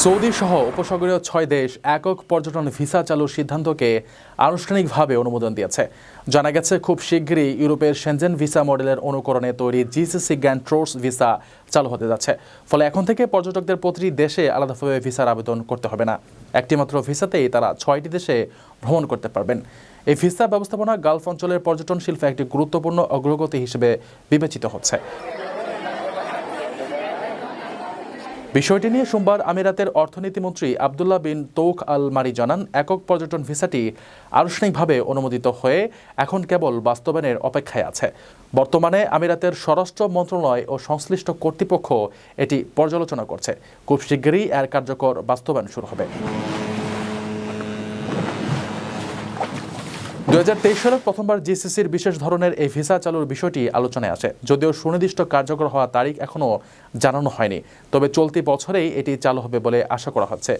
Saudi সহ উপসাগরীয় ছয় দেশ একক পর্যটন ভিসা চালুর সিদ্ধান্তকে আনুষ্ঠানিকভাবে অনুমোদন দিয়েছে। জানা গেছে, খুব শীঘ্রই ইউরোপের সেনজেন ভিসা মডেলের অনুকরণে তৈরি জিসিসি গ্র্যান্ড ট্রোর্স ভিসা চালু হতে যাচ্ছে। ফলে এখন থেকে পর্যটকদের প্রতিটি দেশে আলাদাভাবে ভিসার আবেদন করতে হবে না। একটিমাত্র ভিসাতেই তারা ছয়টি দেশে ভ্রমণ করতে পারবেন। এই ভিসা ব্যবস্থাপনা গালফ অঞ্চলের পর্যটন শিল্পে একটি গুরুত্বপূর্ণ অগ্রগতি হিসেবে বিবেচিত হচ্ছে। বিষয়টি নিয়ে সোমবার আমিরাতের অর্থনীতিমন্ত্রী আবদুল্লাহ বিন তৌক আল মারি জানান, একক পর্যটন ভিসাটি আনুষ্ঠানিকভাবে অনুমোদিত হয়ে এখন কেবল বাস্তবায়নের অপেক্ষায় আছে। বর্তমানে আমিরাতের স্বরাষ্ট্র মন্ত্রণালয় ও সংশ্লিষ্ট কর্তৃপক্ষ এটি পর্যালোচনা করছে। খুব শীঘ্রই এর কার্যকর বাস্তবায়ন শুরু হবে। দু সালে প্রথমবার জিসিসির বিশেষ ধরনের এই ভিসা চালুর বিষয়টি আলোচনায় আসে, যদিও সুনির্দিষ্ট কার্যকর হওয়া তারিখ এখনও জানানো হয়নি। তবে চলতি বছরেই এটি চালু হবে বলে আশা করা হচ্ছে।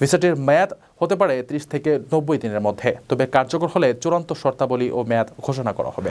ভিসাটির মেয়াদ হতে পারে ত্রিশ থেকে নব্বই দিনের মধ্যে, তবে কার্যকর হলে চূড়ান্ত শর্তাবলী ও মেয়াদ ঘোষণা করা হবে।